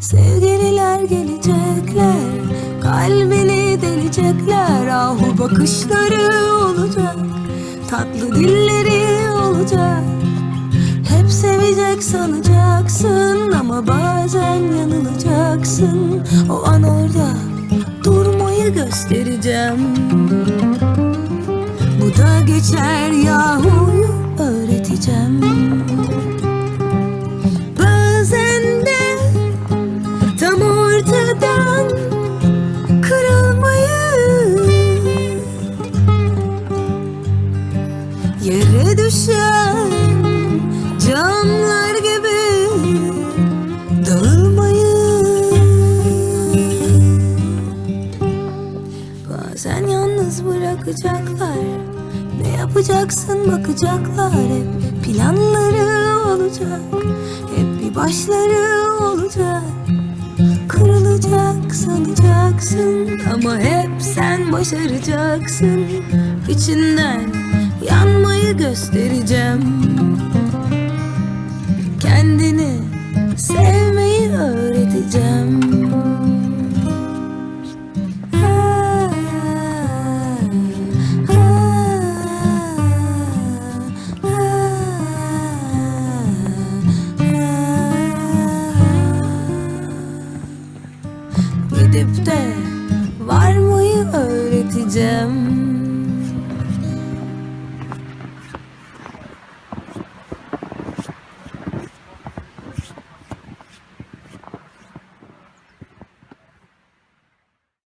Sevgililer gelecekler Kalbini delecekler. Ahu bakışları olacak Tatlı dilleri olacak. Hep sevecek sanacaksın Ama bazen yanılacaksın. O an orada durmayı göstereceğim. Bu da geçer yahuyu öğreteceğim yalnız bırakacaklar Ne yapacaksın bakacaklar. Hep planları olacak. Hep bir başları olacak. Kırılacak sanacaksın. Ama hep sen başaracaksın. İçinden yanmayı göstereceğim. Kendini sevmeyi öğreteceğim Gidip de varmayı öğreteceğim